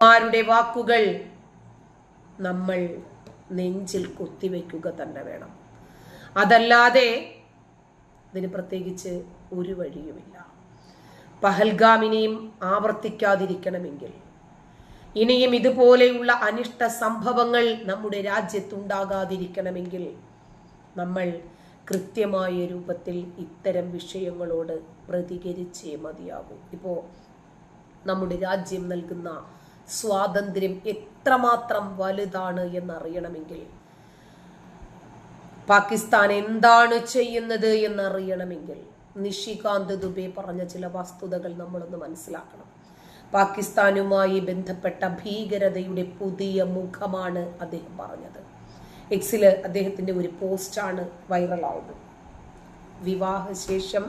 ആരുടെ വാക്കുകൾ നമ്മൾ നെഞ്ചിൽ കുത്തിവെക്കുക തന്നെ വേണം. അതല്ലാതെ ഇതിന് പ്രത്യേകിച്ച് ഒരു വഴിയുമില്ല. പഹൽഗാമിനെയും ആവർത്തിക്കാതിരിക്കണമെങ്കിൽ ഇനിയും ഇതുപോലെയുള്ള അനിഷ്ട സംഭവങ്ങൾ നമ്മുടെ രാജ്യത്തുണ്ടാകാതിരിക്കണമെങ്കിൽ നമ്മൾ കൃത്യമായ രൂപത്തിൽ ഇത്തരം വിഷയങ്ങളോട് പ്രതികരിച്ചേ മതിയാകൂ. ഇപ്പോൾ നമ്മുടെ രാജ്യം നൽകുന്ന സ്വാതന്ത്ര്യം എത്രമാത്രം വലുതാണ് എന്നറിയണമെങ്കിൽ. പാകിസ്ഥാൻ എന്താണ് ചെയ്യുന്നത് എന്നറിയണമെങ്കിൽ. നിഷികാന്ത് ദുബെ പറഞ്ഞ ചില വസ്തുതകൾ നമ്മളൊന്ന് മനസ്സിലാക്കണം. പാകിസ്ഥാനുമായി ബന്ധപ്പെട്ട ഭീകരതയുടെ പുതിയ മുഖമാണ് അദ്ദേഹം പറഞ്ഞത്. എക്സിൽ അദ്ദേഹത്തിന്റെ ഒരു പോസ്റ്റാണ് വൈറലാവുന്നത്. വിവാഹശേഷം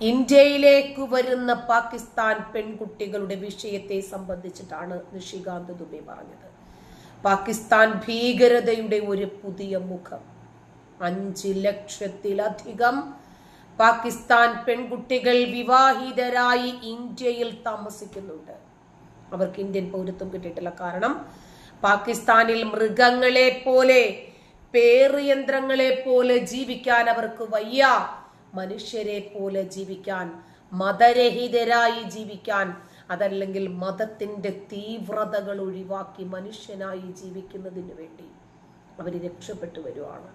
ഇന്ത്യയിലേക്ക് വരുന്ന പാകിസ്ഥാൻ പെൺകുട്ടികളുടെ വിഷയത്തെ സംബന്ധിച്ചിട്ടാണ് നിഷികാന്ത് ദുബെ പറഞ്ഞത്. പാകിസ്ഥാൻ ഭീകരതയുടെ ഒരു പുതിയ മുഖം. അഞ്ച് ലക്ഷത്തിലധികം പാകിസ്ഥാൻ പെൺകുട്ടികൾ വിവാഹിതരായി ഇന്ത്യയിൽ താമസിക്കുന്നുണ്ട്. അവർക്ക് ഇന്ത്യൻ പൗരത്വം കിട്ടിയിട്ടില്ല. കാരണം പാകിസ്ഥാനിൽ മൃഗങ്ങളെ പോലെ പേറിയന്ത്രങ്ങളെ പോലെ ജീവിക്കാൻ അവർക്ക് വയ്യ. മനുഷ്യരെ പോലെ ജീവിക്കാൻ മതരഹിതരായി ജീവിക്കാൻ അതല്ലെങ്കിൽ മതത്തിന്റെ തീവ്രതകൾ ഒഴിവാക്കി മനുഷ്യനായി ജീവിക്കുന്നതിന് വേണ്ടി അവർ രക്ഷപ്പെട്ടു വരുവാണ്.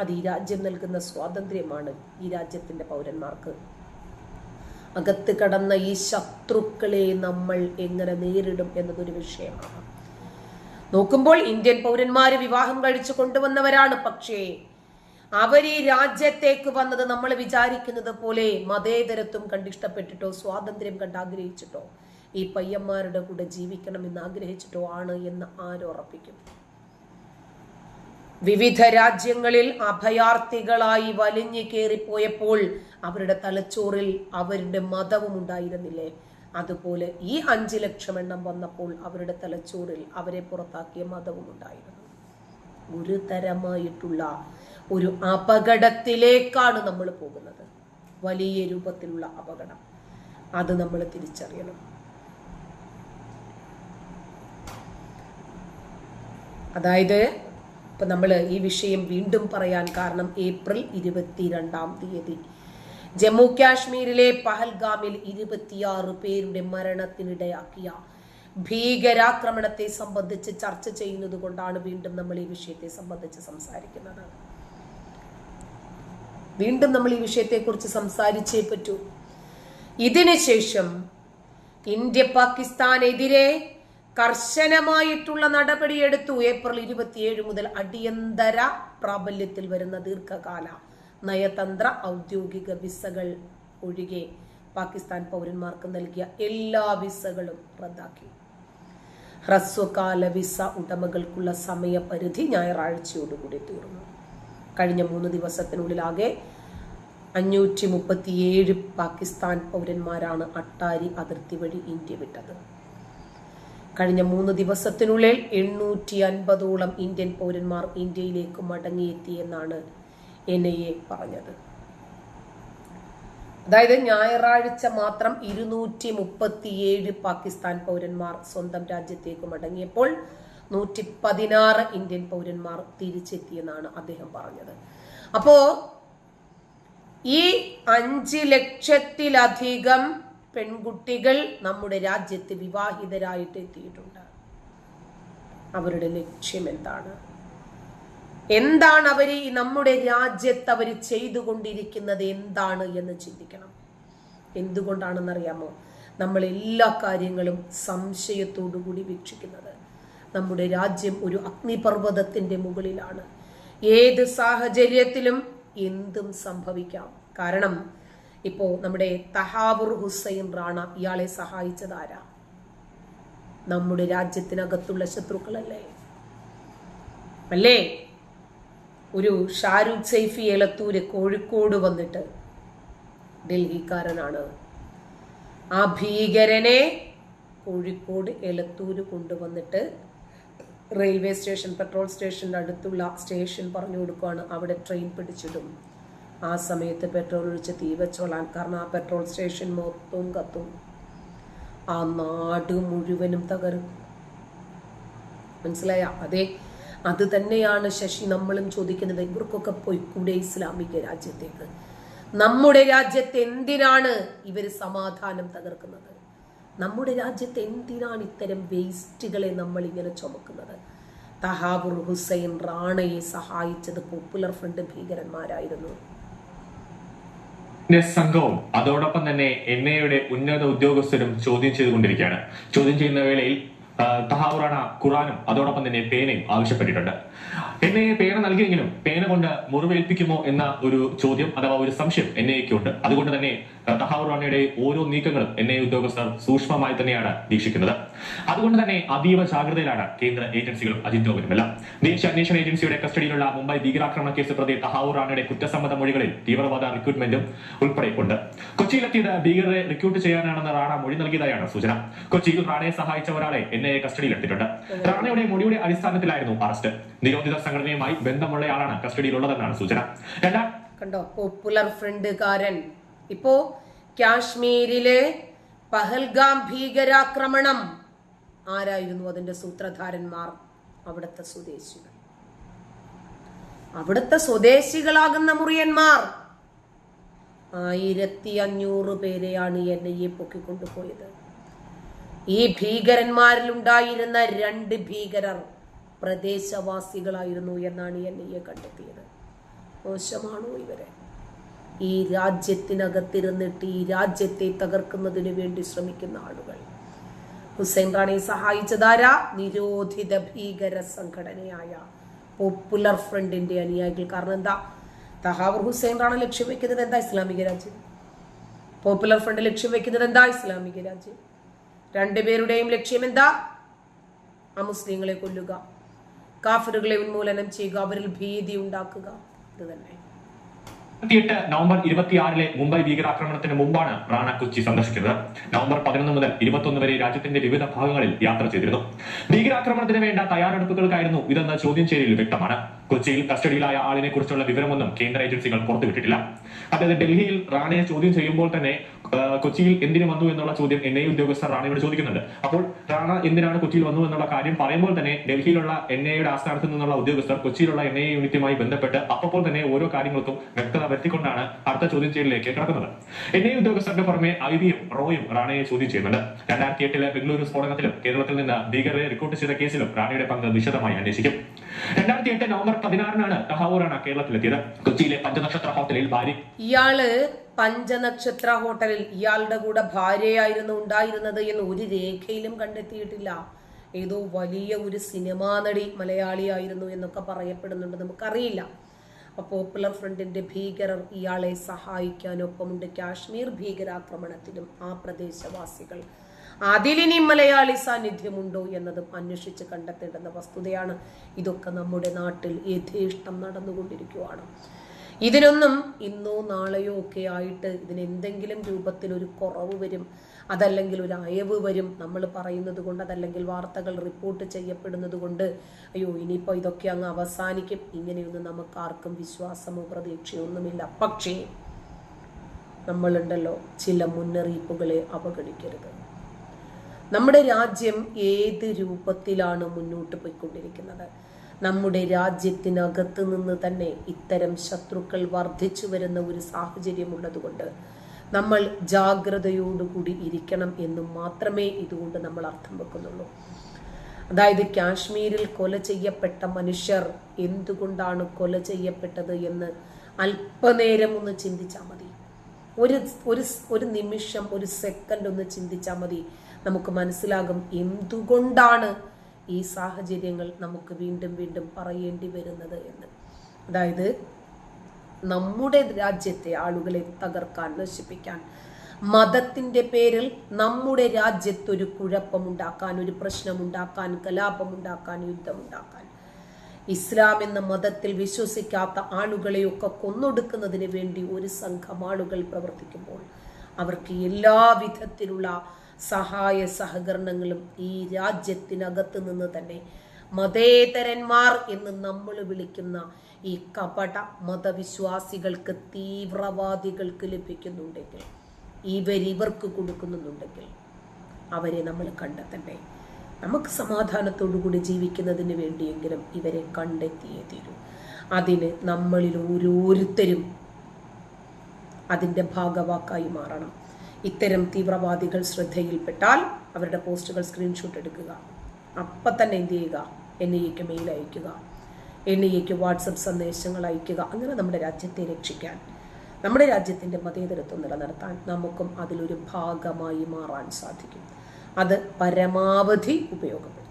അത് ഈ രാജ്യം നൽകുന്ന സ്വാതന്ത്ര്യമാണ് ഈ രാജ്യത്തിന്റെ പൗരന്മാർക്ക്. അകത്ത് കടന്ന ഈ ശത്രുക്കളെ നമ്മൾ എങ്ങനെ നേരിടും എന്നതൊരു വിഷയമാണ്. നോക്കുമ്പോൾ ഇന്ത്യൻ പൗരന്മാര് വിവാഹം കഴിച്ചു കൊണ്ടുവന്നവരാണ്. പക്ഷേ അവർ ഈ രാജ്യത്തേക്ക് വന്നത് നമ്മൾ വിചാരിക്കുന്നത് പോലെ മതേതരത്വം കണ്ടിഷ്ടപ്പെട്ടിട്ടോ സ്വാതന്ത്ര്യം കണ്ട് ആഗ്രഹിച്ചിട്ടോ ഈ പയ്യന്മാരുടെ കൂടെ ജീവിക്കണം എന്ന് ആഗ്രഹിച്ചിട്ടോ ആണ് എന്ന് ആരുറപ്പിക്കും വിവിധ രാജ്യങ്ങളിൽ അഭയാർത്ഥികളായി വലിഞ്ഞു കയറിപ്പോയപ്പോൾ അവരുടെ തലച്ചോറിൽ അവരുടെ മതവും ഉണ്ടായിരുന്നില്ലേ? അതുപോലെ ഈ അഞ്ചു ലക്ഷം എണ്ണം വന്നപ്പോൾ അവരുടെ തലച്ചോറിൽ അവരെ പുറത്താക്കിയ മതവും ഉണ്ടായിരുന്നു. ഗുരുതരമായിട്ടുള്ള ഒരു അപകടത്തിലേക്കാണ് നമ്മൾ പോകുന്നത്. വലിയ രൂപത്തിലുള്ള അപകടം. അത് നമ്മൾ തിരിച്ചറിയണം. അതായത് ഇപ്പൊ നമ്മൾ ഈ വിഷയം വീണ്ടും പറയാൻ കാരണം ഏപ്രിൽ ഇരുപത്തിരണ്ടാം തീയതി. ജമ്മു കാശ്മീരിലെ പഹൽഗാമിൽ ഇരുപത്തിയാറ് പേരുടെ മരണത്തിനിടയാക്കിയ ഭീകരാക്രമണത്തെ സംബന്ധിച്ച് ചർച്ച ചെയ്യുന്നത് കൊണ്ടാണ് വീണ്ടും നമ്മൾ ഈ വിഷയത്തെ സംബന്ധിച്ച് സംസാരിക്കുന്നത്. വീണ്ടും നമ്മൾ ഈ വിഷയത്തെക്കുറിച്ച് സംസാരിച്ചേ പറ്റൂ. ഇതിനുശേഷം ഇന്ത്യ പാകിസ്ഥാനെതിരെ കർശനമായിട്ടുള്ള നടപടിയെടുത്തു ഏപ്രിൽ ഇരുപത്തിയേഴ് മുതൽ അടിയന്തര പ്രാബല്യത്തിൽ വരുന്ന ദീർഘകാല നയതന്ത്ര ഔദ്യോഗിക വിസകൾ ഒഴികെ പാകിസ്ഥാൻ പൗരന്മാർക്ക് നൽകിയ എല്ലാ വിസകളും റദ്ദാക്കി. ഹ്രസ്വകാല വിസ ഉടമകൾക്കുള്ള സമയപരിധി ഞായറാഴ്ചയോടുകൂടി തീർന്നു. കഴിഞ്ഞ മൂന്ന് ദിവസത്തിനുള്ളിലാകെ അഞ്ഞൂറ്റി മുപ്പത്തിയേഴ് പാകിസ്ഥാൻ പൗരന്മാരാണ് അട്ടാരി അതിർത്തി വഴി ഇന്ത്യ വിട്ടത്. കഴിഞ്ഞ മൂന്ന് ദിവസത്തിനുള്ളിൽ എണ്ണൂറ്റി അൻപതോളം ഇന്ത്യൻ പൗരന്മാർ ഇന്ത്യയിലേക്ക് മടങ്ങിയെത്തിയെന്നാണ് എൻ ഐ എ പറഞ്ഞത്. അതായത് ഞായറാഴ്ച മാത്രം ഇരുന്നൂറ്റി മുപ്പത്തിയേഴ് പാകിസ്ഥാൻ പൗരന്മാർ സ്വന്തം രാജ്യത്തേക്ക് മടങ്ങിയപ്പോൾ നൂറ്റി പതിനാറ് ഇന്ത്യൻ പൗരന്മാർ തിരിച്ചെത്തിയെന്നാണ് അദ്ദേഹം പറഞ്ഞത്. അപ്പോ ഈ അഞ്ച് ലക്ഷത്തിലധികം പെൺകുട്ടികൾ നമ്മുടെ രാജ്യത്ത് വിവാഹിതരായിട്ട് എത്തിയിട്ടുണ്ട്. അവരുടെ ലക്ഷ്യം എന്താണ്? എന്താണ് അവർ നമ്മുടെ രാജ്യത്ത് അവർ ചെയ്തുകൊണ്ടിരിക്കുന്നത് എന്താണ് എന്ന് ചിന്തിക്കണം. എന്തുകൊണ്ടാണെന്നറിയാമോ? നമ്മൾ എല്ലാ കാര്യങ്ങളും സംശയത്തോടു കൂടി വീക്ഷിക്കുന്നത്. നമ്മുടെ രാജ്യം ഒരു അഗ്നിപർവതത്തിന്റെ മുകളിലാണ്. ഏത് സാഹചര്യത്തിലും എന്തും സംഭവിക്കാം. കാരണം ഇപ്പോ നമ്മുടെ തഹാബുർ ഹുസൈൻ റാണ ഇയാളെ സഹായിച്ചതാരാ? നമ്മുടെ രാജ്യത്തിനകത്തുള്ള ശത്രുക്കളല്ലേ? അല്ലേ? ഒരു ഷാരൂഖ് സൈഫി ഏലത്തൂര് കോഴിക്കോട് വന്നിട്ട് ഡൽഹിക്കാരനാണ്. ആ ഭീകരനെ കോഴിക്കോട് എലത്തൂര് കൊണ്ടുവന്നിട്ട് റെയിൽവേ സ്റ്റേഷൻ പെട്രോൾ സ്റ്റേഷന്റെ അടുത്തുള്ള സ്റ്റേഷൻ പറഞ്ഞു കൊടുക്കുകയാണ് അവിടെ ട്രെയിൻ പിടിച്ചിടും. ആ സമയത്ത് പെട്രോൾ ഒഴിച്ച് തീ വെച്ചോളാൻ. കാരണം ആ പെട്രോൾ സ്റ്റേഷൻ മൊത്തവും കത്തും. ആ നാട് മുഴുവനും തകരും. മനസ്സിലായ? അതെ അത് തന്നെയാണ് ശശി നമ്മളും ചോദിക്കുന്നത് ഇവർക്കൊക്കെ പോയി പോയിക്കൂടെ ഇസ്ലാമിക രാജ്യത്തേക്ക്? നമ്മുടെ രാജ്യത്തെ എന്തിനാണ് ഇവർ സമാധാനം തകർക്കുന്നത്? നമ്മുടെ രാജ്യത്തെ എന്തിനാണ് ഇത്തരം വേസ്റ്റുകളെ നമ്മൾ ഇങ്ങനെ ചുമക്കുന്നത്? തഹാബുർ ഹുസൈൻ റാണയെ സഹായിച്ചത് പോപ്പുലർ ഫ്രണ്ട് ഭീകരന്മാരായിരുന്നു. സംഘവും അതോടൊപ്പം തന്നെ എൻ ഐയുടെ ഉന്നത ഉദ്യോഗസ്ഥരും ചോദ്യം ചെയ്തുകൊണ്ടിരിക്കുകയാണ്. ചോദ്യം ചെയ്യുന്ന വേളയിൽ തഹാവുറാണ ഖുറാനും അതോടൊപ്പം തന്നെ പേനയും ആവശ്യപ്പെട്ടിട്ടുണ്ട്. ഐ പേന നൽകിയെങ്കിലും പേന കൊണ്ട് മുറിവേൽപ്പിക്കുമോ എന്ന ഒരു ചോദ്യം അഥവാ ഒരു സംശയം എൻ ഐ ഉണ്ട് അതുകൊണ്ട് തന്നെ തഹാവൂർ റാണയുടെ ഓരോ നീക്കങ്ങളും എൻ ഐ ഉദ്യോഗസ്ഥർ സൂക്ഷ്മമായി തന്നെയാണ് വീക്ഷിക്കുന്നത്. അതുകൊണ്ട് തന്നെ അതീവ ജാഗ്രതയിലാണ് കേന്ദ്ര ഏജൻസികളും അജിത് ഡോവലുമെല്ലാം. ദേശീയ അന്വേഷണ ഏജൻസിയുടെ കസ്റ്റഡിയിലുള്ള മുംബൈ ഭീകരാക്രമണ കേസ് പ്രതി തഹാവൂർ റാണയുടെ കുറ്റസമ്മത മൊഴികളിൽ തീവ്രവാദ റിക്രൂട്ട്മെന്റും ഉൾപ്പെടെ ഉണ്ട് കൊച്ചിയിലെത്തിയത് ഭീകരരെ റിക്രൂട്ട് ചെയ്യാനാണെന്ന് റാണ മൊഴി നൽകിയതായാണ് സൂചന. കൊച്ചിയിൽ റാണയെ സഹായിച്ച ഒരാളെ എൻ ഐ എ കസ്റ്റഡിയിലെത്തിയിട്ടുണ്ട് റാണയുടെ മൊഴിയുടെ അടിസ്ഥാനത്തിലായിരുന്നു അറസ്റ്റ്. നിരോധിത സംഘടനയുമായി ബന്ധമുള്ളയാളാണ് കസ്റ്റഡിയിലുള്ളതെന്നാണ് സൂചന. കണ്ടോ? പോപ്പുലർ ഫ്രണ്ട് കാരൻ ഇപ്പോ കാശ്മീരിലെ പഹൽഗാം ഭീകരാക്രമണം. ആരായിരുന്നു അതിന്റെ സൂത്രധാരന്മാർ? അവിടുത്തെ സ്വദേശികൾ. അവിടുത്തെ സ്വദേശികളാകുന്ന മുറിയന്മാർ. ആയിരത്തി അഞ്ഞൂറ് പേരെയാണ് എൻ ഐ എ പൊക്കിക്കൊണ്ടുപോയത് ഈ ഭീകരന്മാരിൽ ഉണ്ടായിരുന്ന രണ്ട് ഭീകരർ. പ്രദേശവാസികളായിരുന്നു എന്നാണ് എൻ ഐ എ കണ്ടെത്തിയത്. മോശമാണോ ഇവരെ? ഈ രാജ്യത്തിനകത്തിരുന്നിട്ട് ഈ രാജ്യത്തെ തകർക്കുന്നതിന് വേണ്ടി ശ്രമിക്കുന്ന ആളുകൾ. ഹുസൈൻ റാണിയെ സഹായിച്ചതാരാ? നിരോധിത ഭീകര സംഘടനയായ പോപ്പുലർ ഫ്രണ്ടിന്റെ അനുയായികൾ. കാരണം എന്താ? തഹാവർ ഹുസൈൻ റാണ ലക്ഷ്യം വെക്കുന്നത് എന്താ? ഇസ്ലാമിക രാജ്യം. പോപ്പുലർ ഫ്രണ്ട് ലക്ഷ്യം വെക്കുന്നത് എന്താ? ഇസ്ലാമിക രാജ്യം. രണ്ടുപേരുടെയും ലക്ഷ്യം എന്താ? ആ മുസ്ലിങ്ങളെ കൊല്ലുക. കാഫിറുകളെ ഉന്മൂലനം ചെയ്യുക അവരിൽ ഭീതി ഉണ്ടാക്കുക. ഇത് തന്നെ. ഇരുപത്തിയെട്ട് നവംബർ ഇരുപത്തിയാറിലെ മുംബൈ ഭീകരാക്രമണത്തിന് മുമ്പാണ് റാണ കൊച്ചി സന്ദർശിക്കുന്നത്. നവംബർ പതിനൊന്ന് മുതൽ ഇരുപത്തൊന്ന് വരെ രാജ്യത്തിന്റെ വിവിധ ഭാഗങ്ങളിൽ യാത്ര ചെയ്തിരുന്നു. ഭീകരാക്രമണത്തിന് വേണ്ട തയ്യാറെടുപ്പുകൾക്കായിരുന്നു ഇതെന്ന ചോദ്യം ചെയ്യലിൽ വ്യക്തമാണ്. കൊച്ചിയിൽ കസ്റ്റഡിയിലായ ആളിനെ കുറിച്ചുള്ള വിവരമൊന്നും കേന്ദ്ര ഏജൻസികൾ പുറത്തുവിട്ടിട്ടില്ല അതായത് ഡൽഹിയിൽ റാണയെ ചോദ്യം ചെയ്യുമ്പോൾ തന്നെ കൊച്ചിയിൽ എന്തിനു വന്നു എന്നുള്ള ചോദ്യം എൻ ഐ ഉദ്യോഗസ്ഥർ റാണയോട് ചോദിക്കുന്നുണ്ട്. അപ്പോൾ റാണ എന്തിനാണ് കൊച്ചിയിൽ വന്നു എന്നുള്ള കാര്യം പറയുമ്പോൾ തന്നെ ഡൽഹിയിലുള്ള എൻ ഐയുടെ ആസ്ഥാനത്ത് നിന്നുള്ള ഉദ്യോഗസ്ഥർ കൊച്ചിയിലുള്ള എൻ ഐ യൂണിറ്റുമായി ബന്ധപ്പെട്ട് അപ്പോൾ തന്നെ ഓരോ കാര്യങ്ങൾക്കും വ്യക്തത വരുത്തിക്കൊണ്ടാണ് അടുത്ത ചോദ്യം ചെയ്യലിലേക്ക് കടക്കുന്നത്. എൻ ഐ ഉദ്യോഗസ്ഥരുടെ പുറമെ ഐ ബിയും റോയും റാണയെ ചോദ്യം ചെയ്യുന്നുണ്ട്. രണ്ടായിരത്തി എട്ടിലെ ബംഗളൂരു സ്ഫോടനത്തിലും കേരളത്തിൽ നിന്ന് ഭീകരരെ റിക്രൂട്ട് ചെയ്ത കേസിലും റാണയുടെ പങ്ക് വിശദമായി അന്വേഷിക്കും. രണ്ടായിരത്തി എട്ട് നവംബർ പതിനാറിനാണ് തഹാവൂറാണ് കേരളത്തിലെത്തിയത്. കൊച്ചിയിലെ പഞ്ചനക്ഷത്ര ഹോട്ടലിൽ ഭാര്യ ഇയാൾ പഞ്ചനക്ഷത്ര ഹോട്ടലിൽ ഇയാളുടെ കൂടെ ഭാര്യയായിരുന്നു ഉണ്ടായിരുന്നത് എന്ന് ഒരു രേഖയിലും കണ്ടെത്തിയിട്ടില്ല. ഏതോ വലിയ ഒരു സിനിമാ നടി മലയാളിയായിരുന്നു എന്നൊക്കെ പറയപ്പെടുന്നുണ്ട്. നമുക്കറിയില്ല. അപ്പൊ പോപ്പുലർ ഫ്രണ്ടിന്റെ ഭീകരർ ഇയാളെ സഹായിക്കാനൊപ്പമുണ്ട്. കാശ്മീർ ഭീകരാക്രമണത്തിലും ആ പ്രദേശവാസികൾ അതിലിനി മലയാളി സാന്നിധ്യമുണ്ടോ എന്നതും അന്വേഷിച്ച് കണ്ടെത്തേണ്ടുന്ന വസ്തുതയാണ് ഇതൊക്കെ നമ്മുടെ നാട്ടിൽ യഥേഷ്ടം നടന്നുകൊണ്ടിരിക്കുകയാണ് ഇതിനൊന്നും ഇന്നോ നാളെയോ ഒക്കെ ആയിട്ട് ഇതിനെന്തെങ്കിലും രൂപത്തിൽ ഒരു കുറവ് വരും അതല്ലെങ്കിൽ ഒരു അയവ് വരും. നമ്മൾ പറയുന്നത് കൊണ്ട് അതല്ലെങ്കിൽ വാർത്തകൾ റിപ്പോർട്ട് ചെയ്യപ്പെടുന്നത് കൊണ്ട് അയ്യോ ഇനിയിപ്പോൾ ഇതൊക്കെ അങ്ങ് അവസാനിക്കും. ഇങ്ങനെയൊന്നും നമുക്ക് ആർക്കും വിശ്വാസമോ പ്രതീക്ഷയോ ഒന്നുമില്ല. പക്ഷേ നമ്മളുണ്ടല്ലോ ചില മുന്നറിയിപ്പുകളെ അവഗണിക്കരുത്. നമ്മുടെ രാജ്യം ഏത് രൂപത്തിലാണ് മുന്നോട്ട് പോയിക്കൊണ്ടിരിക്കുന്നത്? നമ്മുടെ രാജ്യത്തിനകത്ത് നിന്ന് തന്നെ ഇത്തരം ശത്രുക്കൾ വർദ്ധിച്ചു വരുന്ന ഒരു സാഹചര്യം ഉള്ളതുകൊണ്ട് നമ്മൾ ജാഗ്രതയോടുകൂടി ഇരിക്കണം എന്ന് മാത്രമേ ഇതുകൊണ്ട് നമ്മൾ അർത്ഥം വെക്കുന്നുള്ളൂ. അതായത് കാശ്മീരിൽ കൊല ചെയ്യപ്പെട്ട മനുഷ്യർ എന്തുകൊണ്ടാണ് കൊല ചെയ്യപ്പെട്ടത് എന്ന് അല്പനേരം ഒന്ന് ചിന്തിച്ചാൽ മതി. ഒരു ഒരു ഒരു നിമിഷം ഒരു സെക്കൻഡ് ഒന്ന് ചിന്തിച്ചാൽ മതി. നമുക്ക് മനസ്സിലാകും എന്തുകൊണ്ടാണ് ഈ സാഹചര്യങ്ങൾ നമുക്ക് വീണ്ടും വീണ്ടും പറയേണ്ടി വരുന്നത് എന്ന്. അതായത് നമ്മുടെ രാജ്യത്തെ ആളുകളെ തകർക്കാൻ നശിപ്പിക്കാൻ മതത്തിന്റെ പേരിൽ നമ്മുടെ രാജ്യത്തൊരു കുഴപ്പമുണ്ടാക്കാൻ ഒരു പ്രശ്നമുണ്ടാക്കാൻ കലാപമുണ്ടാക്കാൻ യുദ്ധമുണ്ടാക്കാൻ. ഇസ്ലാം എന്ന മതത്തിൽ വിശ്വസിക്കാത്ത ആളുകളെയൊക്കെ കൊന്നൊടുക്കുന്നതിന് വേണ്ടി ഒരു സംഘം ആളുകൾ പ്രവർത്തിക്കുമ്പോൾ അവർക്ക് എല്ലാ വിധത്തിലുള്ള സഹായ സഹകരണങ്ങളും ഈ രാജ്യത്തിനകത്ത് നിന്ന് തന്നെ മതേതരന്മാർ എന്ന് നമ്മൾ വിളിക്കുന്ന ഈ കപട മതവിശ്വാസികൾക്ക് തീവ്രവാദികൾക്ക് ലഭിക്കുന്നുണ്ടെങ്കിൽ ഇവരിവർക്ക് കൊടുക്കുന്നുണ്ടെങ്കിൽ അവരെ നമ്മൾ കണ്ടെത്തണ്ടേ? നമുക്ക് സമാധാനത്തോടു കൂടി ജീവിക്കുന്നതിന് വേണ്ടിയെങ്കിലും ഇവരെ കണ്ടെത്തിയേ തീരൂ. അതിന് നമ്മളിൽ ഓരോരുത്തരും അതിന്റെ ഭാഗവാക്കായി മാറണം. ഇത്തരം തീവ്രവാദികൾ ശ്രദ്ധയിൽപ്പെട്ടാൽ അവരുടെ പോസ്റ്റുകൾ സ്ക്രീൻഷോട്ട് എടുക്കുക. അപ്പം തന്നെ എന്ത് ചെയ്യുക? എൻ ഐ എക്ക് മെയിൽ അയക്കുക എൻ ഐ എക്ക് വാട്സപ്പ് സന്ദേശങ്ങൾ അയക്കുക അങ്ങനെ നമ്മുടെ രാജ്യത്തെ രക്ഷിക്കാൻ നമ്മുടെ രാജ്യത്തിന്റെ മതേതരത്വം നിലനിർത്താൻ നമുക്കും അതിലൊരു ഭാഗമായി മാറാൻ സാധിക്കും. അത് പരമാവധി ഉപയോഗപ്പെടും